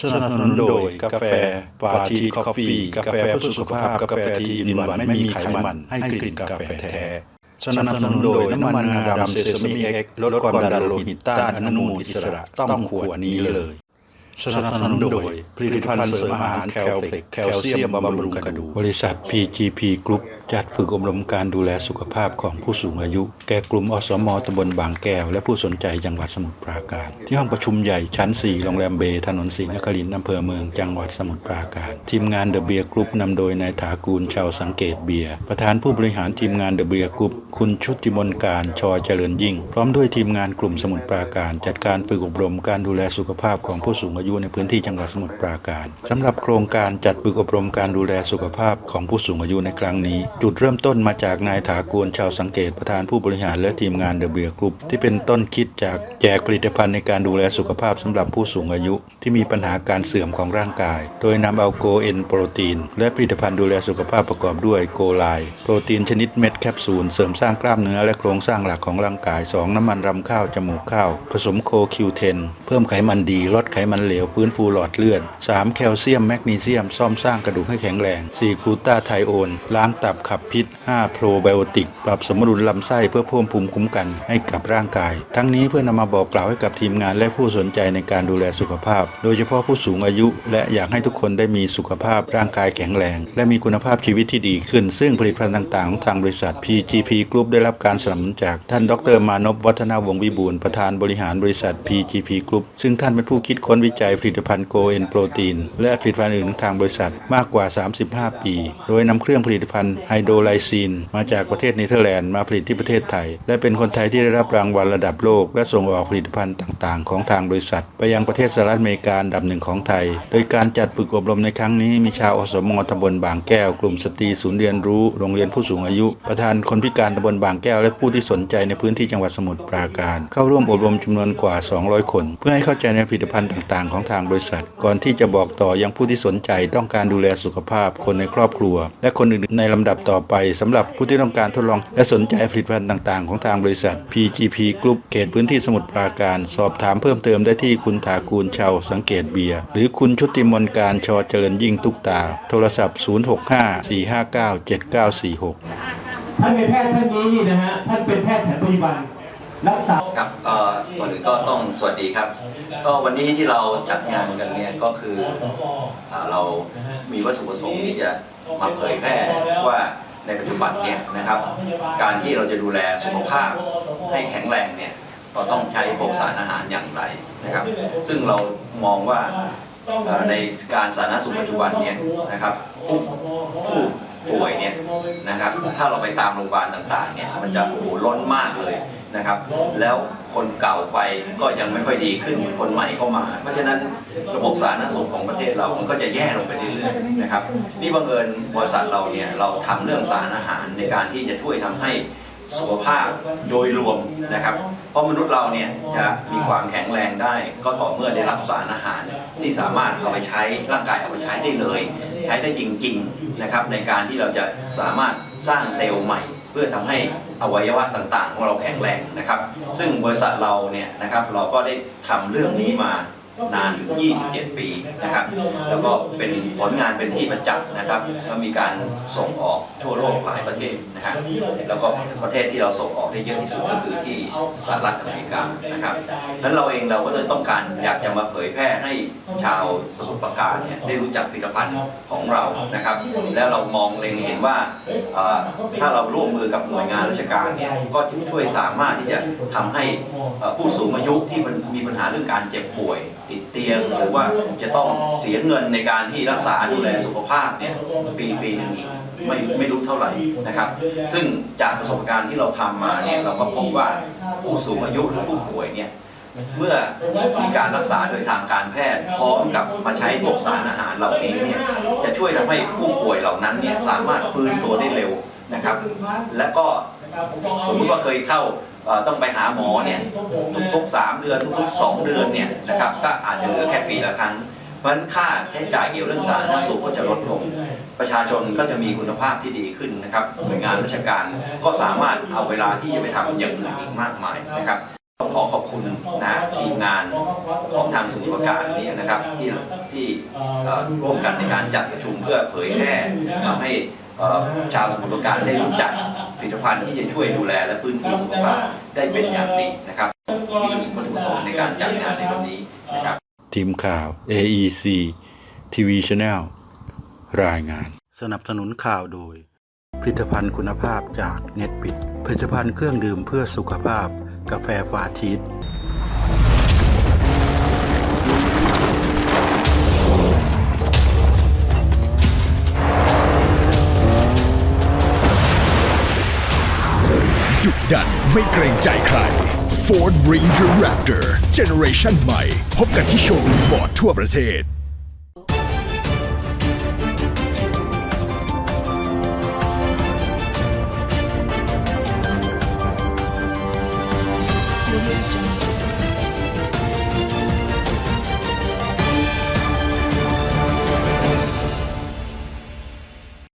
สนับสนุนโดยกาแฟปาทีคอฟฟี่กาแฟเพื่อสุขภาพกาแฟที่อินวันไม่มีไขมันให้กลิ่นกาแฟแท้สนับสนุนโดยน้ำมันงาดำเซซามิเอ็กลดความดันโลหิตต้านอนุมูลอิสระต้องขวดนี้เลยสนับสนุนโดยผลิตภัณฑ์เสริมอาหารแคลเพล็กแคลเซียมบำรุงกระดูกบริษัท PGP Group จัดฝึกอบรมการดูแลสุขภาพของผู้สูงอายุ แก่กลุ่มอสมตำบลบางแก้ว และผู้สนใจจังหวัดสมุทรปราการ ที่ห้องประชุมใหญ่ชั้น 4 โรงแรมเบย์ถนนศรีนครินทร์อำเภอเมืองจังหวัดสมุทรปราการ ทีมงานเดอะเบียร์กรุ๊ปนำโดยนายถากูลชาวสังเกตเบียร์ประธานผู้บริหารทีมงานเดอะเบียร์กรุ๊ปคุณชุติมนการชอเจริญยิ่ง พร้อมด้วยทีมงานกลุ่มสมุทรปราการ จัดการฝึกอบรมการดูแลสุขภาพของผู้สูงอายุในพื้นที่จังหวัดสมุทรปราการสำหรับโครงการจัดฝึกอบรมการดูแลสุขภาพของผู้สูงอายุในครั้งนี้จุดเริ่มต้นมาจากนายถากูลชาวสังเกตประธานผู้บริหารและทีมงานเดอะเบียร์กรุ๊ปที่เป็นต้นคิดจากแจกผลิตภัณฑ์ในการดูแลสุขภาพสำหรับผู้สูงอายุ ที่มีปัญหาการเสื่อมของร่างกาย โดยนำเอาโกเอนโปรตีน และผลิตภัณฑ์ดูแลสุขภาพประกอบด้วยโกไลโปรตีนชนิดเม็ดแคปซูลเสริมสร้างกล้ามเนื้อและโครงสร้างหลักของร่างกาย 2 น้ำมันรำข้าวจมูกข้าว ผสมโคคิวเทนเพิ่มไขมันดีลดไขมันเหลวฟื้นฟูหลอดเลือด 3 แคลเซียมแมกนีเซียมซ่อมสร้างกระดูกให้แข็งแรง 4 กลูตาไทโอนล้างตับขับพิษ 5 โปรไบโอติก ปรับสมดุลลำไส้เพื่อเพิ่มภูมิคุ้มกันให้กับร่างกาย ทั้งนี้เพื่อนำมาบอกกล่าวให้กับทีมงานและผู้สนใจในการดูแลสุขภาพ โดยเฉพาะผู้สูงอายุ และอยากให้ทุกคนได้มีสุขภาพร่างกายแข็งแรง และมีคุณภาพชีวิตที่ดีขึ้น ซึ่งผลิตภัณฑ์ต่างๆของทางบริษัท PGP Group ได้รับการสนับสนุนจากท่านดรมานพวัฒนาวงศ์วิบูลประธานบริหารบริษัท PGP Group ซึ่งท่านเป็นผู้คิดค้นวิจัยผลิตภัณฑ์โกเอนโปรตีนและผลิตภัณฑ์อื่นของทางบริษัทมากกว่า 35 ปี โดยนำเครื่องผลิตภัณฑ์ไฮโดรไลซีน มาจากประเทศเนเธอร์แลนด์มาผลิตที่ประเทศไทย และเป็นคนไทยที่ได้รับรางวัลระดับโลก และส่งออกผลิตภัณฑ์ต่างๆ ของทางบริษัท ไปยังประเทศสหรัฐอเมริกาอันดับหนึ่งของไทย โดยการจัดฝึกอบรมในครั้งนี้มีชาวอสมตำบลบางแก้ว กลุ่มสตรีศูนย์เรียนรู้โรงเรียนผู้สูงอายุ ประธานคนพิการตำบลบางแก้ว และผู้ที่สนใจในพื้นที่จังหวัดสมุทรปราการ เข้าร่วมอบรมจำนวนกว่า 200 คน เพื่อให้เข้าใจในผลิตภัณฑ์ต่างๆ ของทางบริษัท ก่อนที่จะบอกต่อยังผู้ที่สนใจต้องการดูแลสุขภาพ คนในครอบครัว และคนอื่นๆในลำดับต่อไปสำหรับผู้ที่ต้องการทดลอง และสนใจผลิตภัณฑ์ต่างๆ ของทางบริษัท PGP Group เขตพื้นที่สมุทรปราการ สอบถามเพิ่มเติมได้ที่คุณถากูลชาวสังเกตเบียร์ หรือคุณชุติมนการชอเจริญยิ่งทุกตา โทรศัพท์ 065-459-7946 ท่านเป็นแพทย์ท่านนี้นี่นะฮะท่านเป็นแพทย์แผนปัจจุบัน รักษาครับก่อนอื่นก็ต้องสวัสดีครับ ก็วันนี้ที่เราจัดงานกันเนี่ยก็คืออเรามีวัตถุประสงค์ที่จะมาเผยแพร่ว่าในปัจจุบันเนี่ยนะครับ การที่เราจะดูแลสุขภาพให้แข็งแรงเนี่ยเราต้องใช้พวกสารอาหารอย่างไรนะครับ ซึ่งเรามองว่าในการสาธารณสุขปัจจุบันเนี่ยนะครับผู้ผู้ ป่วยเนี่ยนะครับถ้าเราไปตามโรงพยาบาลต่างๆเนี่ยมันจะโอ้โหล้นมากเลยนะครับแล้วคนเก่าไปก็ยังไม่ค่อยดีขึ้นคนใหม่เข้ามา เพราะฉะนั้นระบบสาธารณสุขของประเทศเรามันก็จะแย่ลงไปเรื่อยๆนะครับนี่บังเอิญบริษัทเราเนี่ยเราทำเรื่องสารอาหารในการที่จะช่วยทำให้สุขภาพโดยรวมนะครับ เพราะมนุษย์เราเนี่ยจะมีความแข็งแรงได้ ก็ต่อเมื่อได้รับสารอาหารที่สามารถเอาไปใช้ร่างกายเอาไปใช้ได้เลย ใช้ได้จริงๆนะครับในการที่เราจะสามารถสร้างเซลล์ใหม่ เพื่อทำให้อวัยวะต่างๆ ของเราแข็งแรงนะครับ ซึ่งบริษัทเราเนี่ยนะครับเราก็ได้ทำเรื่องนี้มา นานถึง 27 ปีนะครับ แล้วก็เป็นผลงานเป็นที่ประจักษ์นะครับแล้วมีการส่งออกทั่วโลกหลายประเทศนะครับแล้วก็ประเทศที่เราส่งออกได้เยอะที่สุดก็คือที่สหรัฐอเมริกานะครับนั้นเราเองเราก็เลยต้องการอยากจะมาเผยแพร่ให้ชาวสมุทรปราการเนี่ยได้รู้จักผลิตภัณฑ์ของเรานะครับ แล้วเรามองเล็งเห็นว่าถ้าเราร่วมมือกับหน่วยงานราชการเนี่ยก็จะช่วยสามารถที่จะทำให้ผู้สูงอายุที่มันมีปัญหาเรื่องการเจ็บป่วยติดเตียงหรือว่าจะต้องเสียเงินในการที่รักษาดูแลสุขภาพเนี่ยปีปีหนึ่งอีกไม่ไม่รู้เท่าไหร่นะครับ ซึ่งจากประสบการณ์ที่เราทำมาเนี่ยเราก็พบว่าผู้สูงอายุหรือผู้ป่วยเนี่ยเมื่อมีการรักษาโดยทางการแพทย์ พร้อมกับมาใช้พวกสารอาหารเหล่านี้เนี่ยจะช่วยทำให้ผู้ป่วยเหล่านั้นเนี่ยสามารถฟื้นตัวได้เร็วนะครับ และก็สมมุติว่าเคยเข้า ต้องไปหาหมอเนี่ยทุกๆ3เดือนทุกๆ2เดือนเนี่ยนะครับก็อาจจะเหลือแค่ปีละครั้ง เพราะฉะนั้นค่าใช้จ่ายเกี่ยวเรื่องสาธารณสุขก็จะลดลง ประชาชนก็จะมีคุณภาพที่ดีขึ้นนะครับหน่วยงานราชการก็สามารถเอาเวลาที่จะไปทำอย่างอื่นอีกมากมายนะครับต้องขอขอบคุณนะทีมงานของทางสมุทรปราการนี้นะครับที่ที่ร่วมกันในการจัดประชุมเพื่อเผยแพร่ทำให้ ชาวสมุทรปราการได้รู้จักผลิตภัณฑ์ที่จะช่วยดูแลและฟื้นฟูสุขภาพได้เป็นอย่างดีนะครับนี่คือวัตถุประสงค์ในการจัดงานในวันนี้นะครับ ทีมข่าว AEC TV Channel รายงาน สนับสนุนข่าวโดย ผลิตภัณฑ์คุณภาพจากเน็ตปิดผลิตภัณฑ์เครื่องดื่มเพื่อสุขภาพ กาแฟฟาชีส ไม่เกรงใจใคร Ford Ranger Raptor Generation ใหม่ พบกันที่โชว์รูมฟอร์ดทั่วประเทศ